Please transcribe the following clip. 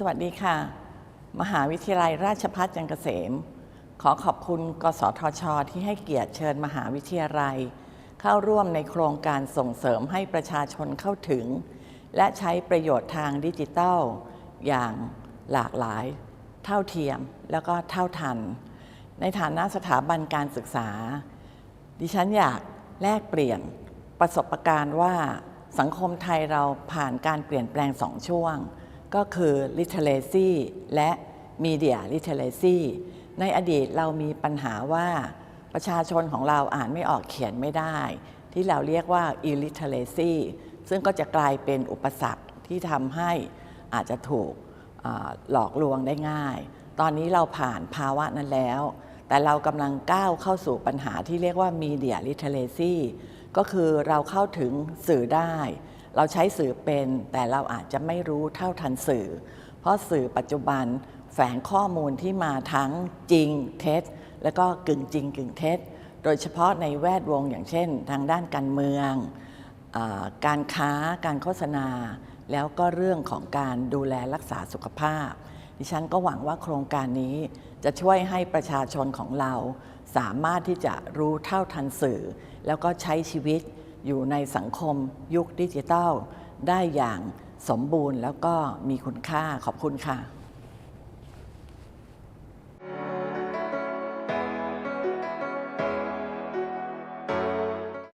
สวัสดีค่ะ มหาวิทยาลัยราชภัฏจันทร์เกษม ขอขอบคุณ กสทช ที่ให้เกียรติเชิญมหาวิทยาลัย เข้าร่วมในโครงการส่งเสริมให้ประชาชนเข้าถึง และใช้ประโยชน์ทางดิจิทัล อย่างหลากหลาย เท่าเทียมแล้วก็เท่าทัน ในฐานะสถาบันการศึกษา ดิฉันอยากแลกเปลี่ยนประสบการณ์ว่าสังคมไทยเราผ่านการเปลี่ยนแปลงสองช่วง ก็คือ literacy และ media literacy ในอดีตเรามีปัญหาว่าประชาชนของเราอ่านไม่ออกเขียนไม่ได้ ที่เราเรียกว่า illiteracy ซึ่งก็จะกลายเป็นอุปสรรคที่ทำให้อาจจะถูกหลอกลวงได้ง่าย ตอนนี้เราผ่านภาวะนั้นแล้ว แต่เรากำลังก้าวเข้าสู่ปัญหาที่เรียกว่า media literacy ก็คือเราเข้าถึงสื่อได้ เราใช้สื่อเป็นแต่เราอาจจะไม่รู้เท่าทันสื่อ เพราะสื่อปัจจุบันแฝงข้อมูลที่มาทั้งจริงเท็จ แล้วก็กึ่งจริงกึ่งเท็จ โดยเฉพาะในแวดวงอย่างเช่น ทางด้านการเมืองอการค้าการโฆษณา แล้วก็เรื่องของการดูแลรักษาสุขภาพ ดิฉันก็หวังว่าโครงการนี้จะช่วยให้ประชาชนของเราสามารถที่จะรู้เท่าทันสื่อ แล้วก็ใช้ชีวิต อยู่ในสังคมยุคดิจิทัล ได้อย่างสมบูรณ์แล้วก็มีคุณค่าขอบคุณค่ะ